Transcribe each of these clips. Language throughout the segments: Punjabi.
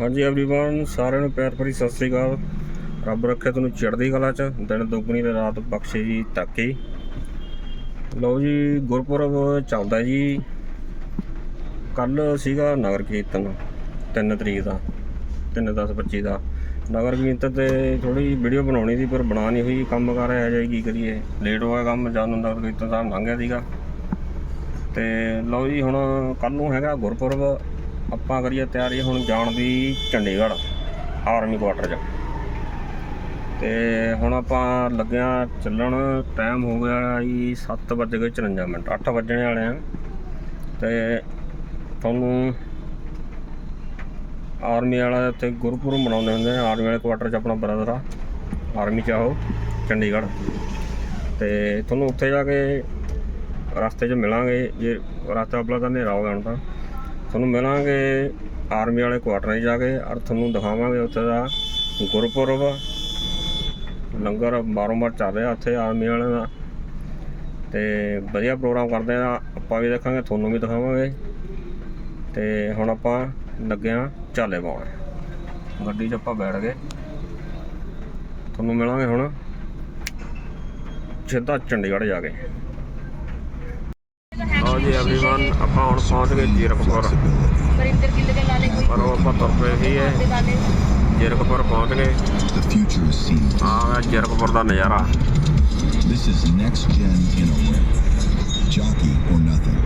ਹਾਂਜੀ एवरीवन ਸਾਰਿਆਂ ਨੂੰ ਪਿਆਰ ਭਰੀ ਸਤਿ ਸ੍ਰੀ ਅਕਾਲ ਰੱਬ ਰੱਖੇ ਤੁਹਾਨੂੰ ਚੜ੍ਹਦੀ ਕਲਾ ਚ ਦਿਨ ਦੁੱਗਣੀ ਤੇ ਰਾਤ ਬਖਸ਼ੇ ਜੀ ਤਰੱਕੀ ਲਓ ਜੀ ਗੁਰਪੁਰਬ ਚੱਲਦਾ ਜੀ ਕੱਲ ਸੀਗਾ ਨਗਰ ਕੀਰਤਨ 3 ਤਰੀਕ ਦਾ 3 10 25 ਦਾ ਨਗਰ ਕੀਰਤਨ ਤੇ ਥੋੜੀ ਵੀਡੀਓ ਬਣਾਉਣੀ ਸੀ ਪਰ ਬਣਾ ਨਹੀਂ ਹੋਈ ਕੰਮ ਕਰ ਰਿਹਾ ਜਾਈ ਕੀ ਕਰੀਏ ਲੇਟ ਹੋ ਗਿਆ ਕੰਮ ਜਦ ਨੂੰ ਨਗਰ ਕੀਰਤਨ ਸਾਹਿਬ ਲੰਘ ਗਿਆ ਸੀਗਾ ਤੇ ਲਓ ਜੀ ਹੁਣ ਕੱਲ ਨੂੰ ਹੈਗਾ ਗੁਰਪੁਰਬ ਆਪਾਂ ਕਰੀਏ ਤਿਆਰੀ ਹੁਣ ਜਾਣ ਦੀ ਚੰਡੀਗੜ੍ਹ, ਆਰਮੀ ਕੁਆਟਰ 'ਚ। ਤੇ ਹੁਣ ਆਪਾਂ ਲੱਗਿਆ ਚੱਲਣ ਟਾਈਮ ਹੋ ਗਿਆ ਜੀ 7:54 ਮਿੰਟ 8 ਵੱਜਣੇ ਵਾਲੇ ਆ। ਤੇ ਤੁਹਾਨੂੰ ਆਰਮੀ ਵਾਲਾ ਇੱਥੇ ਗੁਰਪੁਰਬ ਮਨਾਉਂਦੇ ਹੁੰਦੇ ਆ, ਆਰਮੀ ਵਾਲੇ ਕੁਆਟਰ 'ਚ ਆਪਣਾ ਬ੍ਰਦਰ ਆ, ਆਰਮੀ 'ਚ ਆਓ, ਚੰਡੀਗੜ੍ਹ। ਤੇ ਤੁਹਾਨੂੰ ਉੱਥੇ ਜਾ ਕੇ ਰਸਤੇ 'ਚ ਮਿਲਾਂਗੇ, ਜੇ ਰਸਤਾ ਆਪਣਾ ਤਾਂ ਹਨੇਰਾ ਹੋ ਗਿਆ ਹੁਣ ਤਾਂ। ਤੁਹਾਨੂੰ ਮਿਲਾਂਗੇ ਆਰਮੀ ਵਾਲੇ ਕੁਆਟਰਾਂ 'ਚ ਜਾ ਕੇ ਔਰ ਤੁਹਾਨੂੰ ਦਿਖਾਵਾਂਗੇ ਉੱਥੇ ਦਾ ਗੁਰਪੁਰਬ। ਲੰਗਰ ਬਾਰੋਂ ਬਾਰ ਚੱਲ ਰਿਹਾ ਉੱਥੇ ਆਰਮੀ ਵਾਲਿਆਂ ਦਾ। ਤੇ ਵਧੀਆ ਪ੍ਰੋਗਰਾਮ ਕਰਦੇ ਆ, ਆਪਾਂ ਵੀ ਦੇਖਾਂਗੇ, ਤੁਹਾਨੂੰ ਵੀ ਦਿਖਾਵਾਂਗੇ। ਤੇ ਹੁਣ ਆਪਾਂ ਲੱਗੇ ਆ ਚਾਲੇ ਪਾਉਣ ਗੱਡੀ 'ਚ ਆਪਾਂ ਬੈਠ ਗਏ। ਤੁਹਾਨੂੰ ਮਿਲਾਂਗੇ ਹੁਣ ਸਿੱਧਾ ਚੰਡੀਗੜ੍ਹ ਜਾ ਕੇ। ਲਓ ਜੀ एवरीवन ਆਪਾਂ ਹੁਣ ਪਹੁੰਚ ਗਏ ਜੀਰਕਪੁਰ ਵਰਿੰਦਰ ਗਿੱਲ ਦੇ ਲਾਲੇ ਕੋਈ ਪਰ ਉਹ ਆਪਾਂ ਤੁਰ ਪਏ ਸੀ ਦੇ ਇਹ ਲਾਲੇ ਜੀਰਕਪੁਰ ਪਹੁੰਚ ਗਏ The future is seen. ਆ ਗਿਆ ਜੀਰਕਪੁਰ ਦਾ ਨਜ਼ਾਰਾ This is next gen in a whip. Jockey or nothing.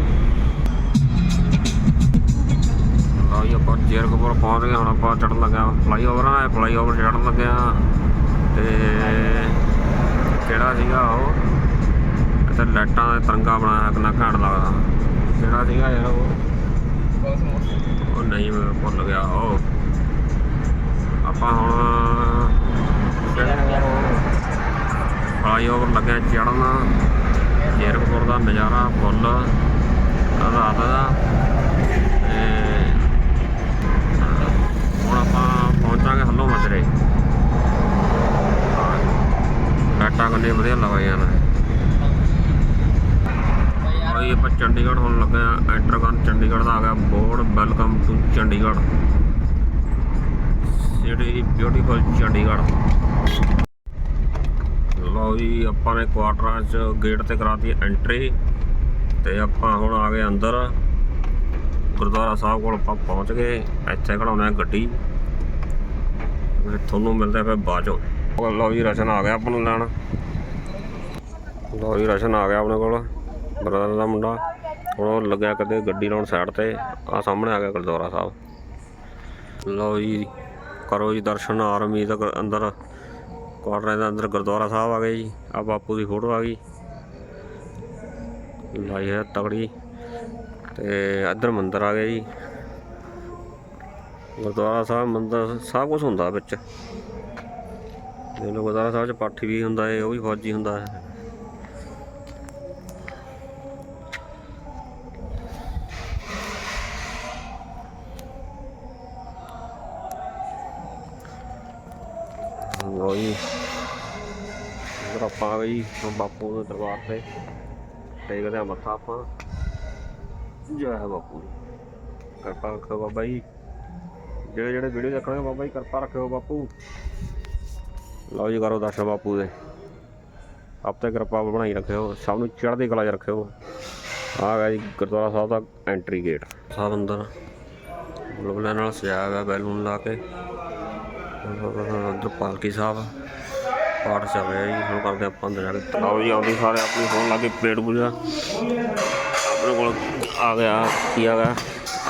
ਲਓ ਜੀ ਆਪਾਂ ਜੀਰਕਪੁਰ ਪਹੁੰਚ ਗਏ ਹੁਣ ਆਪਾਂ ਚੜਨ ਲੱਗਾ ਫਲਾਈਓਵਰ ਆ ਫਲਾਈਓਵਰ ਚੜਨ ਲੱਗਿਆ ਤੇ ਕਿਹੜਾ ਸੀਗਾ ਉਹ ਇੱਥੇ ਲਾਈਟਾਂ ਦਾ ਤਿਰੰਗਾ ਬਣਾਇਆ ਕਿੰਨਾ ਘੈਂਟ ਲੱਗਦਾ। ਕਿਹੜਾ ਸੀਗਾ ਯਾਰ ਉਹ। ਉਹ ਨਹੀਂ ਮੈਂ ਭੁੱਲ ਗਿਆ ਉਹ। ਆਪਾਂ ਹੁਣ ਫਲਾਈਓਵਰ ਲੱਗਿਆ ਚੜਨ ਜੀਰਕਪੁਰ ਦਾ ਨਜ਼ਾਰਾ ਫੁੱਲ ਰਾਤ ਦਾ। ਤੇ ਹੁਣ ਆਪਾਂ ਪਹੁੰਚਾਂਗੇ ਹੱਲੋ ਮਜਰੇ ਲਾਈਟਾਂ ਕੰਨੇ ਵਧੀਆ ਲਗਾਈਆਂ ਨੇ। ਭਾਈ ਆਪਾਂ ਚੰਡੀਗੜ੍ਹ ਹੁਣ ਲੱਗੇ ਆ ਐਂਟਰ ਕਰਨ ਚੰਡੀਗੜ੍ਹ ਦਾ ਆ ਗਿਆ board welcome to Chandigarh. City beautiful Chandigarh. ਲਓ ਜੀ, ਆਪਾਂ ਨੇ ਕੁਆਟਰਾਂ 'ਚ ਗੇਟ ਤੇ ਕਰਾਤੀ ਐਂਟਰੀ ਤੇ ਆਪਾਂ ਹੁਣ ਆ ਗਏ ਅੰਦਰ। ਗੁਰਦੁਆਰਾ ਸਾਹਿਬ ਕੋਲ ਆਪਾਂ ਪਹੁੰਚ ਗਏ, ਇੱਥੇ ਖੜਾਉਣਾ ਗੱਡੀ। ਫਿਰ ਤੁਹਾਨੂੰ ਮਿਲਦਾ ਫਿਰ ਬਾਅਦ ਚੋਂ। ਲਓ ਜੀ, ਰਸ਼ਨ ਆ ਗਿਆ ਆਪਾਂ ਨੂੰ ਲੈਣ। ਲਓ ਜੀ, ਰਸ਼ਨ ਆ ਗਿਆ ਆਪਣੇ ਕੋਲ। ਬਰਦਰ ਦਾ ਮੁੰਡਾ। ਹੁਣ ਉਹ ਲੱਗਿਆ ਕਦੇ ਗੱਡੀ ਲਾਉਣ ਸਾਈਡ ਤੇ। ਆ ਸਾਹਮਣੇ ਆ ਗਿਆ ਗੁਰਦੁਆਰਾ ਸਾਹਿਬ। ਲਓ ਜੀ, ਕਰੋ ਜੀ ਦਰਸ਼ਨ ਆਰਮੀ ਦਾ ਅੰਦਰ ਕੁਆਟਰਾਂ ਦੇ ਅੰਦਰ ਗੁਰਦੁਆਰਾ ਸਾਹਿਬ ਆ ਗਏ ਜੀ। ਆ ਬਾਪੂ ਦੀ ਫੋਟੋ ਆ ਗਈ। ਲਾਈ ਹੈ ਤਗੜੀ। ਤੇ ਇੱਧਰ ਮੰਦਿਰ ਆ ਗਿਆ ਜੀ। ਗੁਰਦੁਆਰਾ ਸਾਹਿਬ, ਮੰਦਿਰ ਸਭ ਕੁਝ ਹੁੰਦਾ ਵਿੱਚ। ਇਹ ਲੋ ਗੁਰਦੁਆਰਾ ਸਾਹਿਬ ਚ ਪਾਠੀ ਵੀ ਹੁੰਦਾ ਹੈ, ਉਹ ਵੀ ਫੌਜੀ ਹੁੰਦਾ ਹੈ। ਇਧਰ ਜੀ ਹੁਣ ਬਾਪੂ ਦੇ ਦਰਬਾਰ ਤੇ। ਟੇਕਦੇ ਆ ਮੱਥਾ ਆਪਾਂ। ਜੈ ਹੈ ਬਾਪੂ ਦੀ। ਕਿਰਪਾ ਰੱਖੋ ਬਾਬਾ ਜੀ। ਜਿਹੜੇ ਜਿਹੜੇ ਵੀਡੀਓ ਦੇਖਣਗੇ ਬਾਬਾ ਜੀ, ਕਿਰਪਾ ਰੱਖਿਓ ਬਾਪੂ। ਲਓ ਜੀ, ਕਰੋ ਦਰਸ਼ਨ ਬਾਪੂ ਦੇ। ਆਪ ਤੇ ਕਿਰਪਾ ਬਣਾਈ ਰੱਖਿਓ। ਸਭ ਨੂੰ ਚੜ੍ਹਦੀ ਕਲਾ 'ਚ ਰੱਖਿਓ। ਆ ਗਿਆ ਜੀ, ਗੁਰਦੁਆਰਾ ਸਾਹਿਬ ਦਾ ਐਂਟਰੀ ਗੇਟ ਸਾਹਿਬ ਅੰਦਰ। ਬੁਲਬੁਲਿਆਂ ਨਾਲ ਸਜਾਇਆ ਹੋਇਆ ਬੈਲੂਨ ਲਾ ਕੇ। ਅੰਦਰ ਪਾਲਕੀ ਸਾਹਿਬ। ਪਾਠ ਚੱਲ ਰਿਹਾ ਜੀ ਹੁਣ ਕਰਦੇ ਆਪਾਂ ਅੰਦਰ ਜਾ ਕੇ। ਜੀ ਆਉਂਦੀ ਸਾਰੇ ਆਪਣੀ ਹੋਣ ਲੱਗੀ ਪਲੇਟ ਪੂਜਾ। ਆਪਣੇ ਕੋਲ ਆ ਗਿਆ ਕੀ ਆ ਗਿਆ?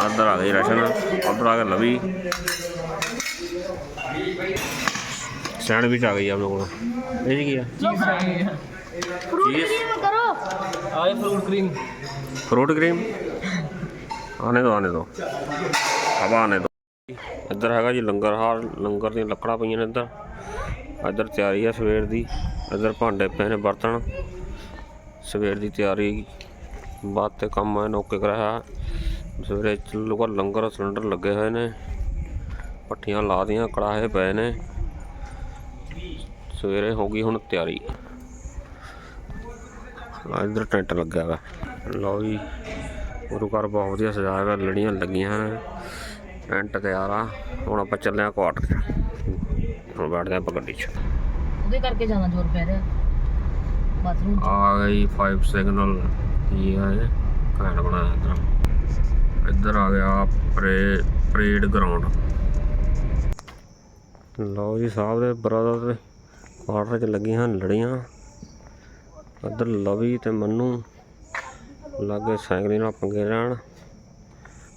ਅੰਦਰ ਆ ਗਈ ਰਸ਼ਨ ਅੰਦਰ ਆ ਗਿਆ ਲਵੀ। ਸੈਂਡਵਿਚ ਆ ਗਈ ਆਪਣੇ ਕੋਲ। ਇਹ ਕੀ ਆ? ਫਰੂਟ ਕਰੀਮ ਫਰੂਟ ਕਰੀਮ ਆਨੇ ਦੋ ਆਨੇ ਦੋ। ਆਵਾ ਆਨੇ ਦੋ। ਇੱਧਰ ਹੈਗਾ ਜੀ ਲੰਗਰ ਹਾਲ ਲੰਗਰ ਦੀਆਂ ਲੱਕੜਾਂ ਪਈਆਂ ਨੇ ਇੱਧਰ। ਇੱਧਰ ਤਿਆਰੀ ਆ ਸਵੇਰ ਦੀ, ਇੱਧਰ ਭਾਂਡੇ ਪਏ ਨੇ ਬਰਤਨ ਸਵੇਰ ਦੀ ਤਿਆਰੀ, ਬਾਅਦ ਤੇ ਕੰਮ ਹੈ ਨੋਕੇ ਕਰਾਇਆ। ਸਵੇਰੇ ਚੱਲੂਗਾ ਲੰਗਰ, ਸਿਲੰਡਰ ਲੱਗੇ ਹੋਏ ਨੇ। ਪੱਠੀਆਂ ਲਾ ਦੀਆਂ, ਕੜਾਹੇ ਪਏ ਨੇ। ਸਵੇਰੇ ਹੋ ਗਈ ਹੁਣ ਤਿਆਰੀ। ਆ ਇੱਧਰ ਟੈਂਟ ਲੱਗਿਆ ਵਾ। ਲਓ ਜੀ, ਗੁਰੂ ਘਰ ਬਹੁਤ ਵਧੀਆ ਸਜਾਇਆ ਹੋਇਆ ਲੜੀਆਂ ਲੱਗੀਆਂ ਨੇ। ਟੈਂਟ ਤਿਆਰ ਆ, ਹੁਣ ਆਪਾਂ ਚੱਲੇ ਆ ਕੁਆਟਰ ਹੁਣ ਬੈਠਦੇ ਆਪਾਂ ਗੱਡੀ 'ਚ। ਉਹਦੇ ਕਰਕੇ ਜ਼ਿਆਦਾ ਜ਼ੋਰ ਪੈ ਰਿਹਾ। ਬਾਥਰੂਮ ਆ ਗਈ 5 ਸਿਗਨਲ ਕੀ ਹੈ ਘੈਂਟ ਬਣਾਇਆ ਇੱਧਰ। ਇੱਧਰ ਆ ਗਿਆ ਪਰੇ ਪਰੇਡ ਗਰਾਊਂਡ ਲਓ ਜੀ ਸਾਹਿਬ ਦੇ ਬ੍ਰਦਰ ਦੇ ਕੁਆਟਰ 'ਚ ਲੱਗੀਆਂ ਲੜੀਆਂ। ਇੱਧਰ ਲਵੀ ਤੇ ਮੰਨੂ ਲੱਗੇ ਸਾਈਕਲ ਨਾਲ ਪੰਗੇ ਲੈਣ।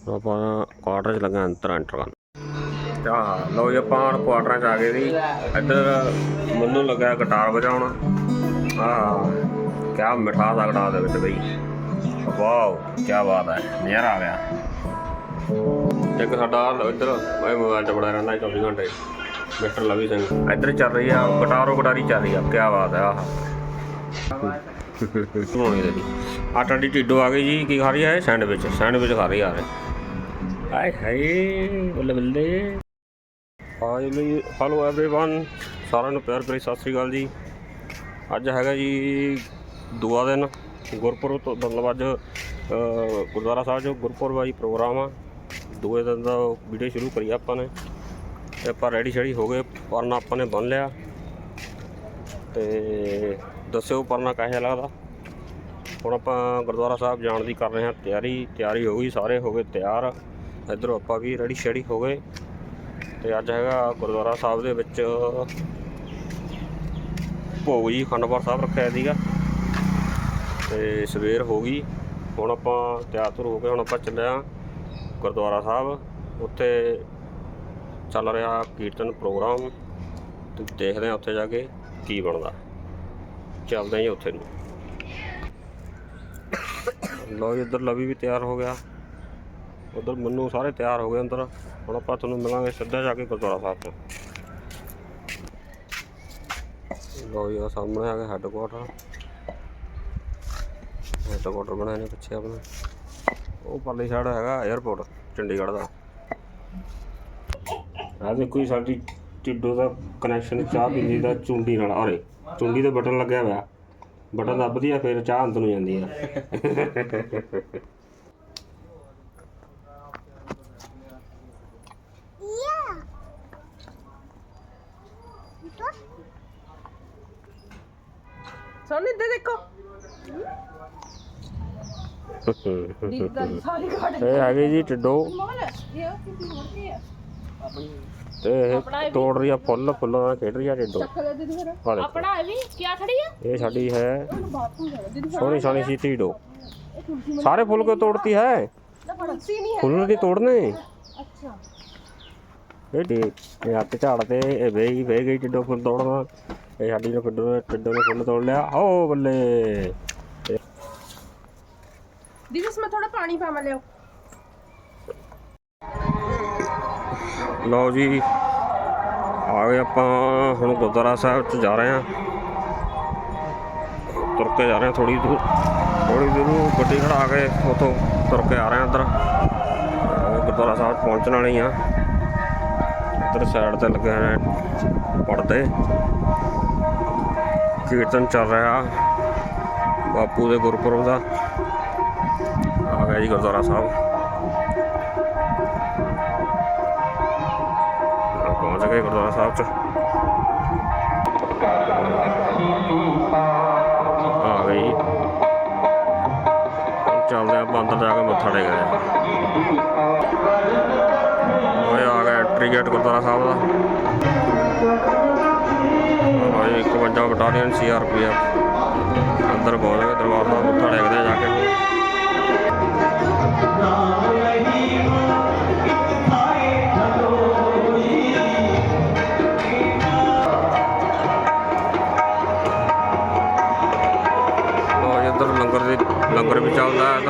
ਹੁਣ ਆਪਾਂ ਕੁਆਟਰ 'ਚ ਲੱਗਾ ਅੰਦਰ ਐਂਟਰ ਕਰਨ। ਤਾਂ ਲਓ ਜੀ ਆਪਾਂ ਹੁਣ ਕੁਆਟਰਾਂ 'ਚ ਆ ਗਏ ਜੀ ਇੱਧਰ ਮੈਨੂੰ ਲੱਗਾ ਗਿਟਾਰ ਵਜਾਉਣ। ਆਹ ਕਿਆ ਮਿਠਾਸ ਆ ਗਿਟਾਰ ਦੇ ਵਿੱਚ ਬਈ। ਵਾਓ ਕੀ ਬਾਤ ਹੈ ਨਜ਼ਾਰਾ ਆ ਗਿਆ। ਇੱਕ ਸਾਡਾ ਇੱਧਰ, ਮੈਂ ਮੋਬਾਈਲ 'ਚ ਬੜਾ ਰਹਿੰਦਾ 24 ਘੰਟੇ। ਮਿਸਟਰ ਲਵੀ ਸਿੰਘ। ਇੱਧਰ ਚੱਲ ਰਹੀ ਆ ਗਟਾਰੋ ਗਿਟਾਰੀ ਚੱਲ ਰਹੀ ਆ ਕੀ ਬਾਤ ਹੈ ਆਹ ਸੁਣਾਉਣੀ ਦੇ ਆਟਾ ਦੀ ਢਿੱਡੋ ਆ ਗਈ ਜੀ, ਕੀ ਖਾ ਰਹੀ ਹੈ ਸੈਂਡਵਿਚ ਸੈਂਡਵਿਚ ਖਾ ਰਹੀ ਆ ਰਹੇ ਹਾਏ ਹਾਏ, ਬੱਲੇ ਬੱਲੇ। ਹਾਈ ਲਈ ਹੈਲੋ एवरीवन ਸਾਰਿਆਂ ਨੂੰ ਪਿਆਰ ਭਰੀ ਸਤਿ ਸ੍ਰੀ ਅਕਾਲ ਜੀ। ਅੱਜ ਹੈਗਾ ਜੀ ਦੁਆ ਦਿਨ, ਗੁਰਪੁਰਬ ਤੋਂ ਮਤਲਬ ਅੱਜ ਗੁਰਦੁਆਰਾ ਸਾਹਿਬ ਜੋ ਗੁਰਪੁਰਬ ਆ ਜੀ ਪ੍ਰੋਗਰਾਮ ਆ, ਦੋਏ ਦਿਨ ਦਾ ਵੀਡੀਓ ਸ਼ੁਰੂ ਕਰੀ ਆਪਾਂ ਨੇ। ਤੇ ਆਪਾਂ ਰੈਡੀ ਸ਼ੈਡੀ ਹੋ ਗਏ, ਪਰਨਾ ਆਪਾਂ ਨੇ ਬੰਨ ਲਿਆ। ਤੇ ਦੱਸਿਓ ਪਰਨਾ ਕਿਹੋ ਲੱਗਦਾ। ਹੁਣ ਆਪਾਂ ਗੁਰਦੁਆਰਾ ਸਾਹਿਬ ਜਾਣ ਦੀ ਕਰ ਰਹੇ ਹਾਂ ਤਿਆਰੀ ਤਿਆਰੀ ਹੋ ਗਈ, ਸਾਰੇ ਹੋ ਗਏ ਤਿਆਰ। ਇਧਰੋਂ ਆਪਾਂ ਵੀ ਰੈਡੀ ਸ਼ੈਡੀ ਹੋ ਗਏ। ਤੇ ਅੱਜ ਹੈਗਾ ਗੁਰਦੁਆਰਾ ਸਾਹਿਬ ਦੇ ਵਿੱਚ ਭੋਗ ਜੀ ਖੰਡਪੁਰ ਸਾਹਿਬ ਰੱਖਿਆ ਸੀਗਾ। ਤੇ ਸਵੇਰ ਹੋ ਗਈ। ਹੁਣ ਆਪਾਂ ਤਿਆਰ ਤੁਰ ਹੋ ਕੇ ਹੁਣ ਆਪਾਂ ਚੱਲਿਆ ਗੁਰਦੁਆਰਾ ਸਾਹਿਬ। ਉੱਥੇ ਚੱਲ ਰਿਹਾ ਕੀਰਤਨ ਪ੍ਰੋਗਰਾਮ। ਤੇ ਦੇਖਦੇ ਹਾਂ ਉੱਥੇ ਜਾ ਕੇ ਕੀ ਬਣਦਾ। ਚੱਲਦੇ ਹਾਂ ਜੀ ਉੱਥੇ ਨੂੰ। ਲੋ ਇੱਧਰ ਲਵੀ ਵੀ ਤਿਆਰ ਹੋ ਗਿਆ। ਉਧਰ ਮੰਨੂ ਸਾਰੇ ਤਿਆਰ ਹੋ ਗਏ ਅੰਦਰ। ਹੁਣ ਆਪਾਂ ਤੁਹਾਨੂੰ ਮਿਲਾਂਗੇ ਸਿੱਧਾ ਜਾ ਕੇ ਗੁਰਦੁਆਰਾ ਸਾਹਿਬ ਤੋਂ। ਲੋ ਜੀ, ਆਹ ਸਾਹਮਣੇ ਆ ਗਿਆ ਹੈੱਡਕੁਆਟਰ ਹੈੱਡਕੁਆਟਰ ਬਣਾਏ ਨੇ ਪਿੱਛੇ ਆਪਣਾ। ਉਹ ਪਰਲੀ ਸਾਈਡ ਹੈਗਾ 에어ਪੋਰਟ ਚੰਡੀਗੜ੍ਹ ਦਾ। ਆ ਦੇਖੋ ਜੀ, ਸਾਡੀ ਟਿੱਡੋ ਦਾ ਕਨੈਕਸ਼ਨ ਚਾਹ ਪੀਂਦੀ ਦਾ ਚੁੰਡੀ ਨਾਲ। ਆਰੇ ਚੁੰਡੀ ਦਾ ਬਟਨ ਲੱਗਿਆ ਹੋਇਆ। ਬਟਨ ਦੱਬਦੀ ਆ, ਫਿਰ ਚਾਹ ਅੰਦਰ ਨੂੰ ਜਾਂਦੀ ਆ ਸੋਨੀ ਇੱਧਰ ਦੇਖੋ ਸਾਰੀ ਘੜ ਇਹ ਹੈਗੇ ਜੀ ਟਿੱਡੋ ਇਹ ਹੋਰ ਕੀ ਤੇ ਇਹ ਤੋੜ ਰਹੀ ਆ ਫੁੱਲ ਫੁੱਲਾਂ ਨਾਲ ਖੇਡ ਰਹੀ ਆ ਟਿੱਡੋ ਆਪਣਾ ਇਹ ਵੀ ਕੀ ਖੜੀ ਆ? ਇਹ ਸਾਡੀ ਹੈ ਸੋਹਣੀ ਸੋਹਣੀ ਸੀ ਟਿੱਡੋ ਸਾਰੇ ਫੁੱਲ ਕਿਉਂ ਤੋੜਤੀ ਹੈ? ਨਾ ਫੜਸੀ ਨਹੀਂ ਹੈ। ਫੁੱਲ ਨਹੀਂ ਤੋੜਨੇ? ਅੱਛਾ। ਇਹ ਹੱਥ ਝਾੜ ਤੇ ਇਹ ਵੇਈ ਵੇ ਗਈ ਟਿੱਡੋ ਫੁੱਲ ਤੋੜਨਾ। ਇਹ ਸਾਡੀ ਨੇ ਟਿੱਡੋ ਨੇ ਟਿੱਡੋ ਨੇ ਫੁੱਲ ਤੋੜ ਲਿਆ। ਓ ਬੱਲੇ। ਦੀਦੀ, ਇਸ ਮੈਂ ਥੋੜਾ ਪਾਣੀ ਪਾਵਾਂ ਲਿਓ ਲਓ ਜੀ, ਆ ਗਏ ਆਪਾਂ, ਹੁਣ ਗੁਰਦੁਆਰਾ ਸਾਹਿਬ ਚ ਜਾ ਰਹੇ ਹਾਂ। ਤੁਰ ਕੇ ਜਾ ਰਹੇ ਹਾਂ ਥੋੜੀ ਦੂਰ। ਥੋੜੀ ਦੂਰ ਗੱਡੀ ਖੜਾ ਕੇ ਉਥੋਂ ਤੁਰ ਕੇ ਆ ਰਹੇ ਹਾਂ ਅੰਦਰ। ਗੁਰਦੁਆਰਾ ਸਾਹਿਬ ਪਹੁੰਚਣ ਵਾਲੇ ਆ ਇੱਧਰ ਸਾਈਡ ਤੇ ਲੱਗੇ ਨੇ ਪੜਦੇ ਕੀਰਤਨ ਚੱਲ ਰਿਹਾ ਬਾਪੂ ਦੇ ਗੁਰਪੁਰਬ ਦਾ। ਆ ਜੀ ਗੁਰਦੁਆਰਾ ਸਾਹਿਬ ਪਹੁੰਚ ਗਏ ਗੁਰਦੁਆਰਾ ਸਾਹਿਬ ਚ ਆ ਗਈ ਹੁਣ ਚੱਲਦੇ ਆ ਅੰਦਰ ਜਾ ਕੇ ਮੱਥਾ ਟੇਕਦੇ ਆ ਓਏ ਆ ਗਿਆ ਐਂਟਰੀ ਗੇਟ ਗੁਰਦੁਆਰਾ ਸਾਹਿਬ ਦਾ ਓਏ 51 ਬਟਾਲੀਅਨ ਸੀਆਰਪੀਐਫ ਅੰਦਰ ਪਹੁੰਚ ਗਏ ਦਰਬਾਰ ਸਾਹਿਬ ਮੱਥਾ ਟੇਕਦੇ ਆ ਜਾ ਕੇ ਲੰਗਰ ਲੰਗਰ ਵੀ ਚੱਲਦਾ ਹੈ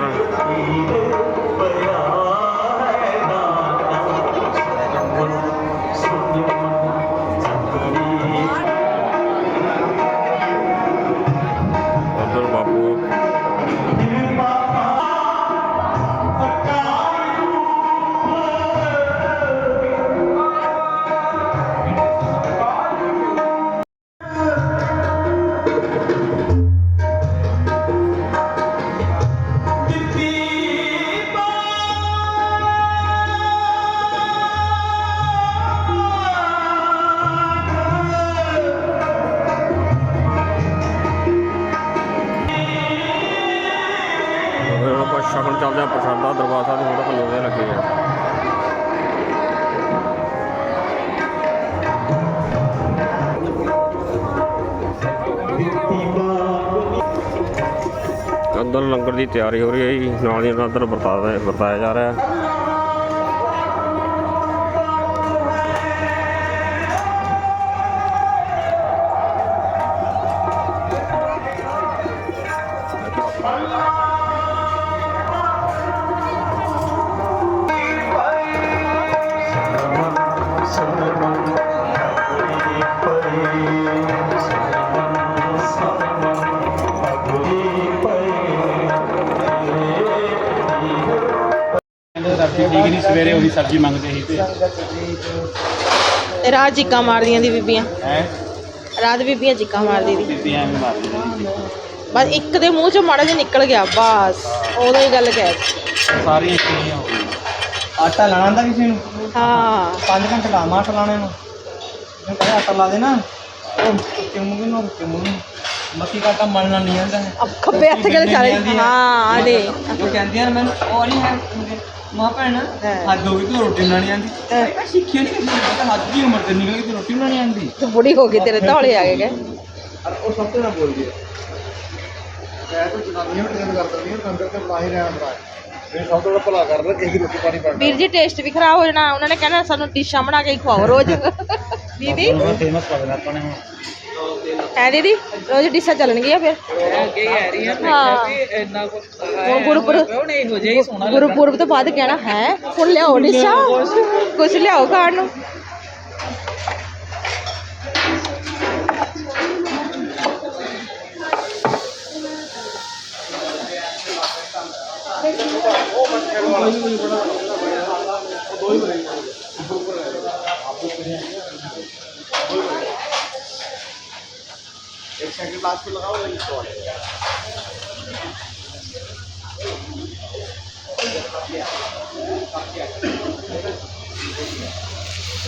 ਉਧਰ ਲੰਗਰ ਦੀ ਤਿਆਰੀ ਹੋ ਰਹੀ ਹੈ ਜੀ। ਨਾਲ ਦੀ ਨਾਲ ਉਧਰ ਵਰਤਾਇਆ ਵਰਤਾਇਆ ਜਾ ਰਿਹਾ ਹੈ। ਸਬਜ਼ੀ ਠੀਕ ਨਹੀਂ ਸਵੇਰੇ ਉਹੀ ਸਬਜ਼ੀ ਮੰਗਦੇ ਸੀ ਤੇ। ਰਾਤ ਚੀਕਾਂ ਮਾਰਦੀਆਂ ਦੀ ਬੀਬੀਆਂ। ਹੈ? ਰਾਤ ਬੀਬੀਆਂ ਚੀਕਾਂ ਮਾਰਦੀ ਦੀ। ਬੀਬੀਆਂ ਐਵੇਂ ਮਾਰਦੀਆਂ ਨੇ। ਬਸ ਇੱਕ ਦੇ ਮੂੰਹ ਚੋਂ ਮਾੜਾ ਜਿਹਾ ਨਿਕਲ ਗਿਆ ਬਸ। ਉਦੋਂ ਹੀ ਗੱਲ ਕਹਿ ਦਿੱਤੀ। ਸਾਰੀਆਂ ਕਿੰਨੀਆਂ ਹੋ ਗਈਆਂ। ਆਟਾ ਲਾਣਾ ਦਾ ਕਿਸੇ ਨੂੰ? ਹਾਂ। 5 ਘੰਟੇ ਲਾਵਾਂ ਆਟਾ ਲਾਣੇ ਨੂੰ ਇਹਨੂੰ ਕਹਿੰਦਾ ਆਟਾ ਲਾ ਦੇ ਨਾ ਉਹ ਕਿਉਂ ਨੂੰ ਕਿਉਂ ਨੂੰ ਮੱਕੀ ਦਾ ਆਟਾ ਮਲਣਾ ਨਹੀਂ ਆਉਂਦਾ। ਹੈ ਅਬ ਖੱਬੇ ਹੱਥ ਗੱਲ ਚੱਲ ਹਾਂ ਆ ਦੇ ਉਹ ਕਹਿੰਦੀਆਂ ਨੇ ਮੈਨੂੰ ਉਹ ਨਹੀਂ ਹੈ। ਮਾਂ ਭੈਣ ਹਾਂ। ਹੱਦ ਹੋ ਗਈ ਤੂੰ ਰੋਟੀ ਬਣਾਣੀ ਆਂਦੀ। ਮੈਂ ਸਿੱਖਿਆ ਨਹੀਂ ਕਿਸੇ ਪਤਾ ਹੱਦ ਦੀ ਉਮਰ ਤੇ ਨਿਕਲ ਗਈ ਤੂੰ ਰੋਟੀ ਬਣਾਣੀ ਆਂਦੀ ਤੂੰ ਬੁੜੀ ਹੋ ਗਈ ਤੇਰੇ ਧੌਲੇ ਆ ਗਏ ਗਏ ਉਹ ਸਭ ਤੋਂ ਨਾ ਬੋਲ ਗਿਆ ਮੈਂ ਤਾਂ ਜਨਾਨੀਆਂ ਵੀ ਟ੍ਰੇਨ ਕਰ ਦਿੰਦੀ ਹਾਂ ਲੰਗਰ ਤੇ ਬੁਲਾ ਹੀ ਰਿਹਾ ਹੁੰਦਾ। ਇਹ ਸਭ ਤੋਂ ਵੱਡਾ ਭਲਾ ਕਰ ਰਿਹਾ ਕਿਸੇ ਦੀ ਰੋਟੀ ਪਾਣੀ ਬਣਨਾ ਵੀਰ ਜੀ ਟੇਸਟ ਵੀ ਖਰਾਬ ਹੋ ਜਾਣਾ ਉਹਨਾਂ ਨੇ ਕਹਿਣਾ ਸਾਨੂੰ ਡਿਸ਼ਾਂ ਬਣਾ ਕੇ ਖਵਾਓ ਰੋਜ਼। ਦੀਦੀ? ਫੇਮਸ ਕਰ ਦੇਣਾ ਆਪਾਂ ਨੇ ਹੁਣ। ਹੈ ਦੀਦੀ ਰੋਜ਼ ਡਿਸ਼ਾਂ ਚੱਲਣਗੀਆਂ ਫਿਰ। ਅੱਗੇ ਕਹਿ ਰਹੀ ਆ ਹਾਂ। ਵੀ ਇੰਨਾ ਕੁਝ ਹੁਣ ਗੁਰਪੁਰਬ ਹੁਣ ਇਹੋ ਜਿਹਾ ਹੀ ਸੋਹਣਾ ਗੁਰਪੁਰਬ ਤੋਂ ਬਾਅਦ ਕਹਿਣਾ ਹੈ ਹੁਣ ਲਿਆਓ ਡਿਸ਼ਾਂ। ਕੁਝ ਲਿਆਓ ਖਾਣ ਨੂੰ।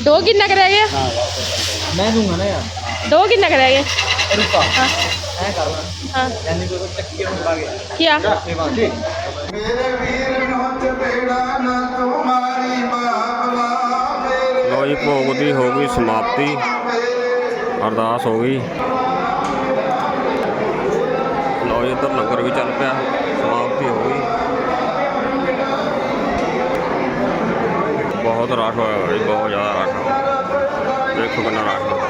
ਦੋ ਕਿੰਨਾ ਕੁ ਰਹਿ ਗਿਆ ਮੈਂ ਦੂੰਗਾ ਨਾ ਯਾਰ ਦੋ ਕਿੰਨਾ ਕੁ ਰਹਿ ਗਿਆ ਰੁਪਾ ਹਾਂ ਐ ਕਰ ਲਾ ਹਾਂ ਯਾਨੀ ਕੋਈ ਚੱਕੀ ਨੂੰ ਪਾ ਗਿਆ ਕੀ ਸੇਵਾ ਦੇ ਲੋ ਜੀ ਭੋਗ ਦੀ ਹੋ ਗਈ ਸਮਾਪਤੀ ਅਰਦਾਸ ਹੋ ਗਈ ਲੋ ਜੀ, ਇੱਧਰ ਲੰਗਰ ਵੀ ਚੱਲ ਪਿਆ ਸਮਾਪਤੀ ਹੋ ਗਈ। ਬਹੁਤ ਰਸ਼ ਹੋਇਆ ਹੋਇਆ ਜੀ, ਬਹੁਤ ਜ਼ਿਆਦਾ ਰਸ਼ ਹੋਇਆ। ਦੇਖੋ ਕਿੰਨਾ ਰਸ਼ ਹੋਇਆ।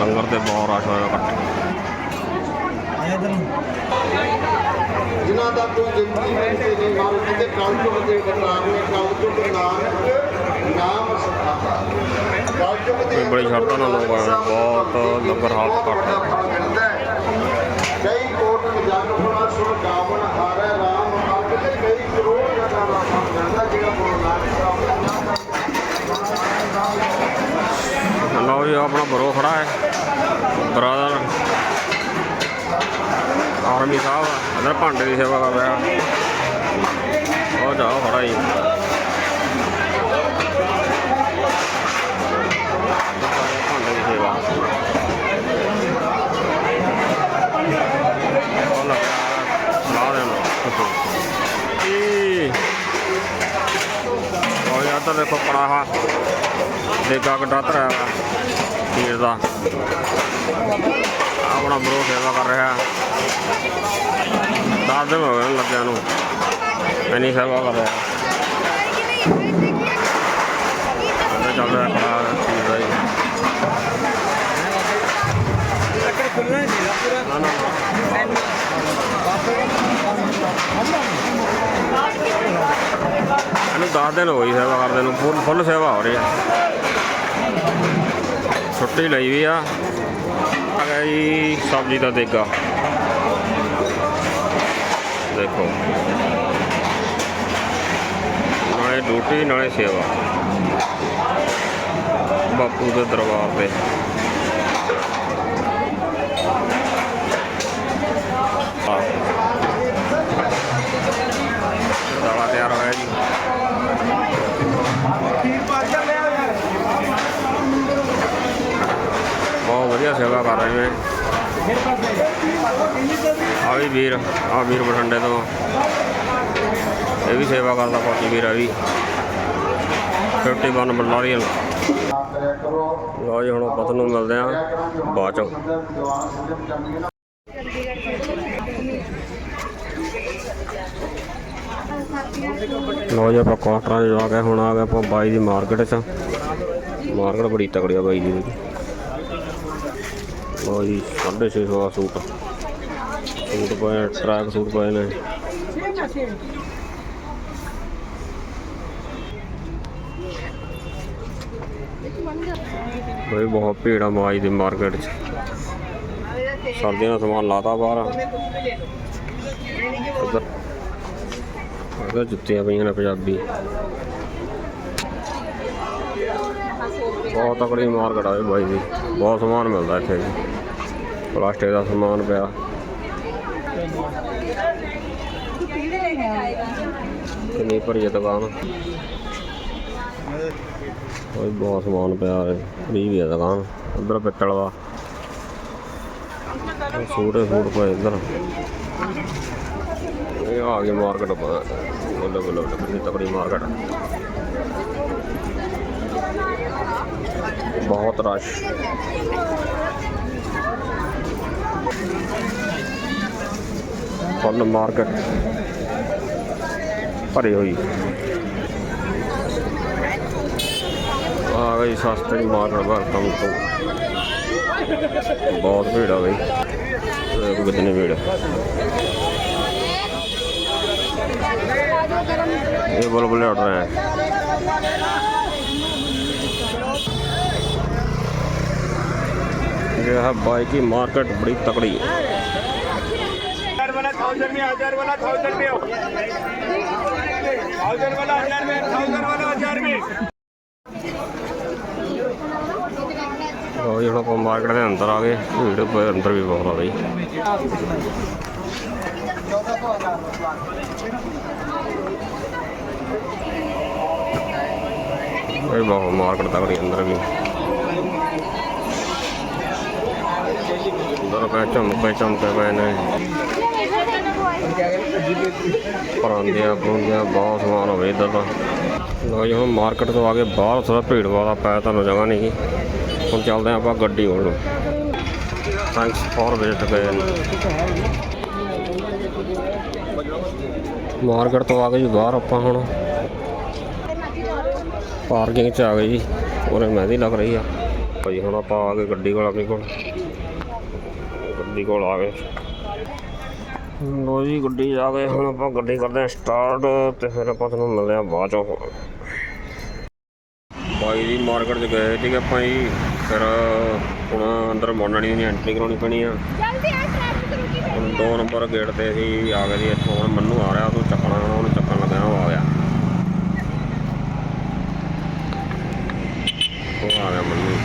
ਲੰਗਰ ਤੇ ਬਹੁਤ ਰਸ਼ ਹੋਇਆ ਇਕੱਠੇ। ਜ਼ਿੰਦਗੀ ਵਿੱਚ ਮਨ ਤੋਂ ਦੇ ਨਾਮ ਸਤਾਵਾ ਬੜੀ ਸ਼ਰਤਾਂ ਨਾਲ ਲੋਕ ਆਏ ਬਹੁਤ ਲੰਗਰ ਹਾਲਤ ਹੈ। ਕਈ ਕੋਟ ਹੋਣਾ ਸੁਣ ਗਾਵਣ ਹਾਰੇ ਰਾਮ ਅੱਗ ਤੇ ਕਈ ਕਰੋੜ ਜਗ੍ਹਾ ਦਾ ਮਿਲਦਾ ਜਿਹੜਾ ਸਾਹਿਬ ਲਓ ਜੀ ਆਪਣਾ ਬਰੋ ਖੜਾ ਹੈ। ਬਰਾਦਰ ਆਰਮੀ ਸਾਹਿਬ ਅਦਰ ਭਾਂਡੇ ਦੀ ਸੇਵਾ ਕਰ ਰਿਹਾ। ਉਹ ਜਾਓ, ਖੜਾ ਜੀ। ਭਾਂਡੇ ਦੀ ਸੇਵਾ। ਉਹ ਲੱਗਾ ਲਾ ਦੇਣਾ। ਈ। ਉਹ ਯਾਰ ਤਾਂ ਦੇਖੋ ਕੜਾਹਾ ਦੇਗਾ ਕੱਢਾ ਧਰਿਆ ਵਾ ਦਾ। ਆਪਣਾ ਬਰੋ ਸੇਵਾ ਕਰ ਰਿਹਾ। ਦਸ ਦਿਨ ਹੋ ਗਏ ਨੇ। ਲੱਗਿਆ ਨੂੰ ਇੰਨੀ ਸੇਵਾ ਕਰ ਰਿਹਾ। ਚੱਲ ਰਿਹਾ ਖੜਾ ਖੀਰ ਦਾ ਜੀ। ਨਾ ਨਾ ਇਹਨੂੰ 10 ਦਿਨ ਹੋਈ ਸੇਵਾ ਕਰਦੇ ਨੂੰ। ਫੁੱਲ ਫੁੱਲ ਸੇਵਾ ਹੋ ਰਹੀ ਆ। ਛੁੱਟੀ ਲਈ ਵੀ ਆ। ਆ ਗਿਆ ਜੀ ਸਬਜ਼ੀ ਦਾ ਦੇਗਾ। ਦੇਖੋ। ਨਾਲੇ ਡਿਊਟੀ, ਨਾਲੇ ਸੇਵਾ। ਬਾਪੂ ਦੇ ਦਰਬਾਰ ਤੇ। ਆ ਤਿਆਰ ਹੋਇਆ ਜੀ। ਬਹੁਤ ਵਧੀਆ ਸੇਵਾ ਕਰ ਰਹੇ ਨੇ। ਆ ਵੀ ਵੀਰ, ਆ ਵੀਰ ਬਠਿੰਡੇ ਤੋਂ। ਇਹ ਵੀ ਸੇਵਾ ਕਰਦਾ ਫੌਜੀ ਵੀਰ ਆ ਵੀ। 51 ਨੰਬਰ ਲਾਰੀਅਲ ਕਰਿਆ ਜੀ, ਹੁਣ ਆਪਾਂ ਤੁਹਾਨੂੰ ਮਿਲਦੇ ਆ ਬਾਅਦ ਚ। ਜਵਾਨ ਜੀ, ਆਪਾਂ ਕੁਆਟਰਾਂ 'ਚ ਜਾ ਕੇ ਹੁਣ ਆ ਗਏ ਆਪਾਂ ਬਾਈ ਦੀ ਮਾਰਕੀਟ 'ਚ। ਮਾਰਕੀਟ ਬੜੀ ਤਕੜੀ ਆ ਬਾਈ ਦੀ। ਵੀ ਲਓ ਜੀ 650 ਦਾ ਸੂਟ। ਸੂਟ ਪਾਇਆ, ਟਰੈਕ ਸੂਟ ਪਾਏ ਨੇ। ਬਈ ਬਹੁਤ ਭੀੜ ਆ ਮਾਈ ਦੀ ਮਾਰਕੀਟ 'ਚ। ਸਰਦੀਆਂ ਦਾ ਸਮਾਨ ਲਾਤਾ ਬਾਹਰ। ਉਹਦਾ ਜੁੱਤੀਆਂ ਪਈਆਂ ਨੇ ਪੰਜਾਬੀ। ਬਹੁਤ ਤਕੜੀ ਮਾਰਕੀਟ ਆ ਇਹ ਬਾਈ ਦੀ ਬਹੁਤ ਸਮਾਨ ਮਿਲਦਾ ਇੱਥੇ ਵੀ ਪਲਾਸਟਿਕ ਦਾ ਸਮਾਨ ਪਿਆ। ਕਿੰਨੀ ਭਰੀ ਦੁਕਾਨ। ਕੋਈ ਬਹੁਤ ਸਮਾਨ ਪਿਆ ਹੈ ਫਰੀ ਵੀ ਹੈ ਦੁਕਾਨ। ਉਧਰ ਪਿੱਤਲ ਦਾ। ਸੂਟ ਸੂਟ ਪਏ ਇੱਧਰ। ਇਹ ਆ ਗਈ ਮਾਰਕੀਟ ਬੱਲੇ ਬੱਲੇ, ਕਿੰਨੀ ਤਕੜੀ ਮਾਰਕੀਟ। ਬਹੁਤ ਰਸ਼। ਫੁੱਲ ਮਾਰਕੀਟ। ਭਰੀ ਹੋਈ। ਆ ਗਈ ਸਸਤੇ ਮਾਰਕੀਟ ਵਰਤੋਂ ਤੋਂ। ਬਹੁਤ ਭੀੜ ਆ ਗਈ ਕਿਤਨੀ ਭੀੜ ਇਹ ਬੋਲ ਬੋਲੇ ਆਰਡਰ ਹੈ हैं ये है बाइक की मार्केट बड़ी तकड़ी हजार वाला थाउजेंड में हजार वाला थाउजेंड में थाउजेंड वाला हजार में थाउजेंड वाला हजार में ਲਓ ਜੀ ਹੁਣ ਆਪਾਂ ਮਾਰਕੀਟ ਦੇ ਅੰਦਰ ਆ ਗਏ ਭੀੜ ਬ- ਅੰਦਰ ਵੀ ਬਹੁਤ ਆ ਗਈ ਇਹ ਬਹੁਤ ਮਾਰਕੀਟ ਤਕੜੀ ਅੰਦਰ ਵੀ ਅੰਦਰ ਪੈ ਝੁੰਮਕੇ ਪਏ ਨੇ ਪਰਾਂਦੀਆਂ ਪਰੂੰਦੀਆਂ, ਬਹੁਤ ਸਮਾਨ ਹੋਵੇ ਇੱਧਰ ਤਾਂ ਲਓ ਜੀ, ਹੁਣ ਮਾਰਕੀਟ ਤੋਂ ਆ ਕੇ ਬਾਹਰ ਥੋੜਾ ਭੀੜ ਵਾਲਾ ਪੈ ਤੁਹਾਨੂੰ ਜਗ੍ਹਾ ਨਹੀਂ ਗੀ ਹੁਣ ਚੱਲਦੇ ਹਾਂ ਆਪਾਂ ਗੱਡੀ ਹੋਣ ਥੈਂਕਸ ਫॉर ਵਿਜ਼ਿਟ ਗਏ ਮਾਰਕੀਟ ਤੋਂ ਆ ਗਏ ਜੀ ਬਾਹਰ ਆਪਾਂ ਹੁਣ। ਪਾਰਕਿੰਗ 'ਚ ਆ ਗਏ ਜੀ। ਉਰੇ ਮਹਿੰਦੀ ਲੱਗ ਰਹੀ ਆ। ਭਾਈ ਹੁਣ ਆਪਾਂ ਆ ਗਏ ਗੱਡੀ ਕੋਲ ਆਪਣੀ ਕੋਲ। ਗੱਡੀ ਕੋਲ ਆ ਗਏ। ਲੋ ਜੀ ਗੱਡੀ ਜਾ ਗਏ। ਹੁਣ ਆਪਾਂ ਗੱਡੀ ਕਰਦੇ ਹਾਂ ਸਟਾਰਟ ਤੇ ਫਿਰ ਆਪਾਂ ਤੁਹਾਨੂੰ ਮਿਲਦੇ ਹਾਂ ਬਾਅਦ ਚੋਂ। ਬਾਈ ਦੀ ਮਾਰਕੀਟ 'ਚ ਗਏ ਠੀਕ ਆਪਾਂ ਜੀ। ਫਿਰ ਹੁਣ ਅੰਦਰ ਮੋਨਣੀ ਦੀ ਐਂਟਰੀ ਕਰਾਉਣੀ ਪੈਣੀ ਆ। ਹੁਣ ਦੋ ਨੰਬਰ ਗੇਟ ਤੇ ਅਸੀਂ ਆ ਗਏ ਜੀ। ਇੱਥੋਂ ਹੁਣ ਮੰਨੂ ਆ ਰਿਹਾ ਉਹ ਚੱਕਣਾ ਉਹਨੂੰ ਚੱਕਣ ਲੱਗਿਆ ਉਹ ਆ ਗਿਆ ਉਹ ਆ ਗਿਆ ਮੰਨੂ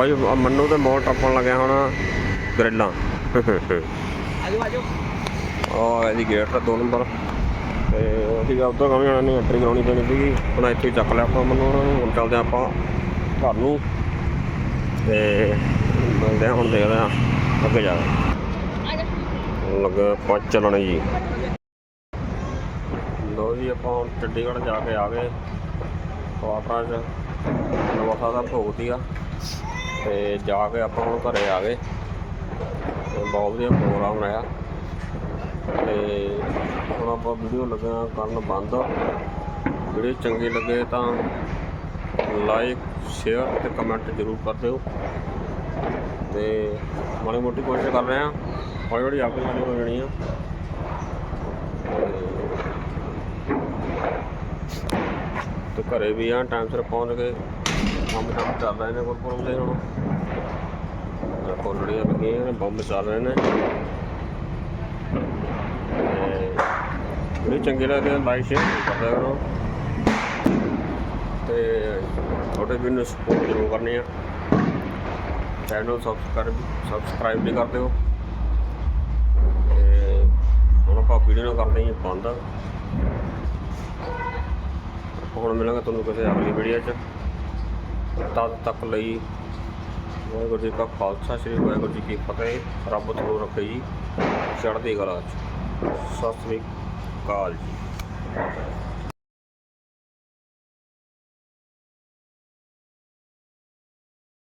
ਲਓ ਜੀ ਮੰਨੂ ਤੇ ਮੋੜ ਟੱਪਣ ਲੱਗਿਆ ਹੁਣ ਗਰਿੱਲਾਂ ਆਜੋ ਆਜੋ ਆ ਇਹਦੀ ਗੇਟ ਦਾ ਦੋ ਨੰਬਰ। ਤੇ ਅਸੀਂ ਉਧਰ ਕਮੀ ਜਾਣਾ ਨਹੀਂ ਐਂਟਰੀ ਕਰਾਉਣੀ ਪੈਣੀ ਸੀਗੀ। ਹੁਣ ਇੱਥੇ ਹੀ ਚੱਕ ਲਿਆ ਆਪਾਂ ਮੰਨੂ ਉਹਨਾਂ ਨੂੰ। ਹੁਣ ਚੱਲਦੇ ਹਾਂ ਆਪਾਂ ਘਰ ਨੂੰ। ਤੇ ਮਿਲਦੇ ਹਾਂ, ਹੁਣ ਦੇਖਦੇ ਹਾਂ ਅੱਗੇ ਜਾ ਕੇ। ਲੱਗੇ ਪੰਜ ਜੀ। ਲੋ ਜੀ, ਆਪਾਂ ਹੁਣ ਚੰਡੀਗੜ੍ਹ ਜਾ ਕੇ ਆ ਗਏ। ਕੁਆਟਰਾਂ 'ਚ ਨਵਾਂ ਦਾ ਭੋਗ ਸੀਗਾ। ਤੇ ਜਾ ਕੇ ਆਪਾਂ ਹੁਣ ਘਰੇ ਆ ਗਏ। ਬਹੁਤ ਵਧੀਆ ਪ੍ਰੋਗਰਾਮ ਰਿਹਾ। ਤੇ ਹੁਣ ਆਪਾਂ ਵੀਡੀਓ ਲੱਗਿਆ ਕਰਨ ਬੰਦ। ਵੀਡੀਓ ਚੰਗੀ ਲੱਗੇ ਤਾਂ ਲਾਈਕ ਸ਼ੇਅਰ ਤੇ ਕਮੈਂਟ ਜ਼ਰੂਰ ਕਰ ਦਿਓ। ਤੇ ਮਾੜੀ ਮੋਟੀ ਕੋਸ਼ਿਸ਼ ਕਰ ਰਹੇ ਹਾਂ। ਹੌਲੀ ਹੌਲੀ ਆਪੇ ਚਾਲੂ ਹੋ ਜਾਣੀ ਆ। ਤੇ ਘਰੇ ਵੀ ਆ ਟਾਈਮ ਸਿਰ ਪਹੁੰਚ ਕੇ ਕੰਮ ਕੰਮ ਚੱਲ ਰਹੇ ਨੇ ਗੁਰਪੁਰਬ ਦੇ ਹੁਣ। ਕੋਲੜੀਆਂ ਲੱਗੀਆਂ ਨੇ, ਬੰਬ ਚੱਲ ਰਹੇ ਨੇ। ਵੀਡੀਓ ਚੰਗੇ ਲੱਗਦੇ ਲਾਈਕ ਸ਼ੇਅਰ ਕਰ ਦਿਆ ਕਰੋ। ਤੇ ਛੋਟੇ ਵੀਰ ਨੂੰ ਸਪੋਰਟ ਜ਼ਰੂਰ ਕਰਨੀ ਆ। ਚੈਨਲ ਸਬਸਕ੍ਰਾਈਬ ਸਬਸਕ੍ਰਾਈਬ ਵੀ ਕਰ ਦਿਓ। ਤੇ ਹੁਣ ਆਪਾਂ ਵੀਡੀਓ ਨੂੰ ਕਰਦੇ ਹਾਂ ਜੀ ਬੰਦ ਹੁਣ ਮਿਲਾਂਗੇ ਤੁਹਾਨੂੰ ਕਿਸੇ ਅਗਲੀ ਵੀਡੀਓ 'ਚ। ਤਦ ਤੱਕ ਲਈ ਵਾਹਿਗੁਰੂ ਜੀ ਕਾ ਖਾਲਸਾ, ਸ੍ਰੀ ਵਾਹਿਗੁਰੂ ਜੀ ਕੀ ਫਤਿਹ। ਰੱਬ ਤੁਹਾਨੂੰ ਰੱਖੇ ਜੀ। ਚੜ੍ਹਦੀ ਕਲਾ ਚ। ਸਤਿ ਸ੍ਰੀ ਅਕਾਲ ਜੀ।